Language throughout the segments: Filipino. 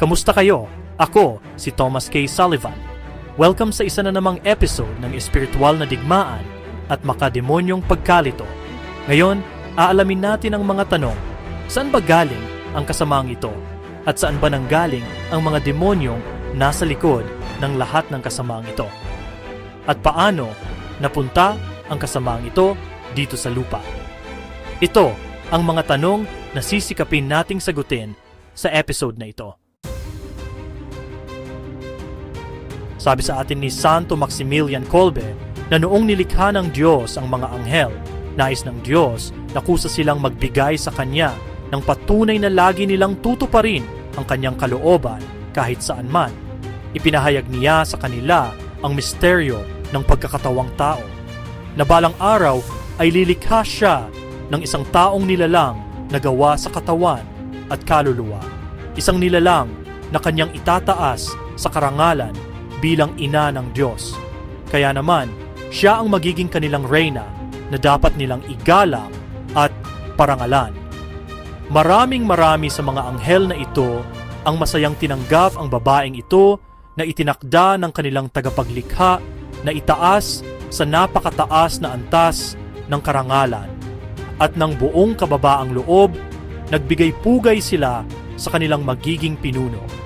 Kamusta kayo? Ako, si Thomas K. Sullivan. Welcome sa isa na namang episode ng espiritual na digmaan at makademonyong pagkalito. Ngayon, aalamin natin ang mga tanong. Saan ba galing ang kasamaang ito? At saan ba nanggaling ang mga demonyong nasa likod ng lahat ng kasamaang ito? At paano napunta ang kasamaang ito dito sa lupa? Ito ang mga tanong na sisikapin nating sagutin sa episode na ito. Sabi sa atin ni Santo Maximilian Kolbe na noong nilikha ng Diyos ang mga anghel, nais ng Diyos na kusa silang magbigay sa Kanya ng patunay na lagi nilang tutuparin ang Kanyang kalooban kahit saan man. Ipinahayag niya sa kanila ang misteryo ng pagkakatawang tao. Na araw ay lilikha siya ng isang taong nilalang na gawa sa katawan at kaluluwa. Isang nilalang na kanyang itataas sa karangalan bilang ina ng Diyos. Kaya naman, siya ang magiging kanilang reyna na dapat nilang igalang at parangalan. Maraming marami sa mga anghel na ito ang masayang tinanggap ang babaeng ito na itinakda ng kanilang tagapaglikha na itaas sa napakataas na antas ng karangalan at ng buong kababaang loob, nagbigay pugay sila sa kanilang magiging pinuno.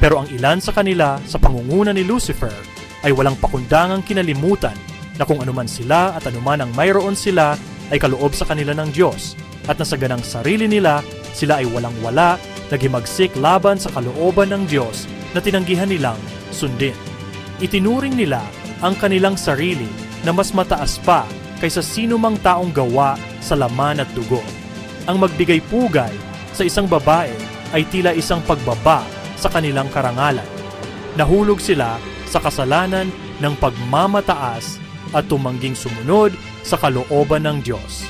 Pero ang ilan sa kanila sa pangunguna ni Lucifer ay walang pakundangang kinalimutan na kung anuman sila at anuman ang mayroon sila ay kaloob sa kanila ng Diyos at na sa ganang sarili nila sila ay walang-wala naghimagsik laban sa kalooban ng Diyos na tinanggihan nilang sundin. Itinuring nila ang kanilang sarili na mas mataas pa kaysa sino mang taong gawa sa laman at dugo. Ang magbigay pugay sa isang babae ay tila isang pagbaba sa kanilang karangalan. Nahulog sila sa kasalanan ng pagmamataas at tumangging sumunod sa kalooban ng Diyos.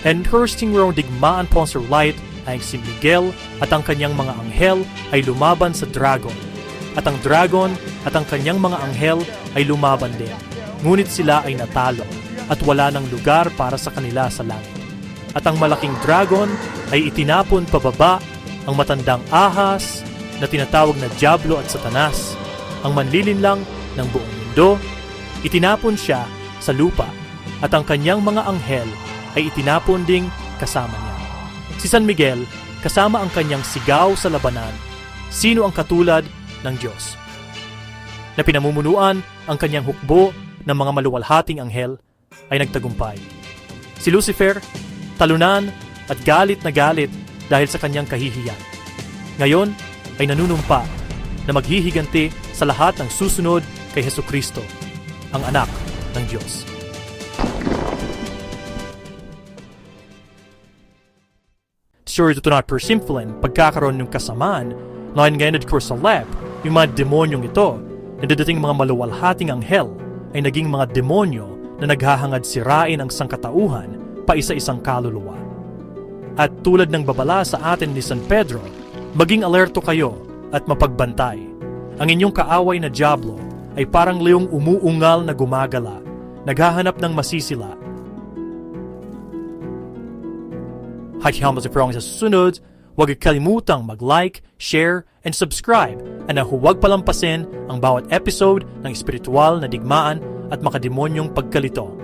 Enhursting Rome digmaan po Sir Light ay si Miguel at ang kanyang mga anghel ay lumaban sa dragon. At ang dragon at ang kanyang mga anghel ay lumaban din. Ngunit sila ay natalo at wala ng lugar para sa kanila sa langit. At ang malaking dragon ay itinapon pababa ang matandang ahas na tinatawag na Diablo at Satanas, ang manlilinlang ng buong mundo, itinapon siya sa lupa at ang kanyang mga anghel ay itinapon ding kasama niya. Si San Miguel, kasama ang kanyang sigaw sa labanan, sino ang katulad ng Diyos. Na pinamumunuan ang kanyang hukbo ng mga maluwalhating anghel ay nagtagumpay. Si Lucifer, talunan at galit na galit dahil sa kanyang kahihiyan. Ngayon ay nanunumpa na maghihiganti sa lahat ng susunod kay Heso Kristo, ang anak ng Diyos. Sure ito na persimpulan pagkakaroon ng kasamaan ngayon ngayon ko sa lab, yung mga demonyong ito na dadating mga maluwalhating anghel ay naging mga demonyo na naghahangad sirain ang sangkatauhan pa isa-isang kaluluwa. At tulad ng babala sa atin ni San Pedro, maging alerto kayo at mapagbantay. Ang inyong kaaway na Diablo ay parang leong umuungal na gumagala, naghahanap ng masisila Hakihamas sa prong sa susunod, huwag kalimutang mag-like, share, and subscribe at na huwag palampasin ang bawat episode ng espiritual na digmaan at makademonyong pagkalito.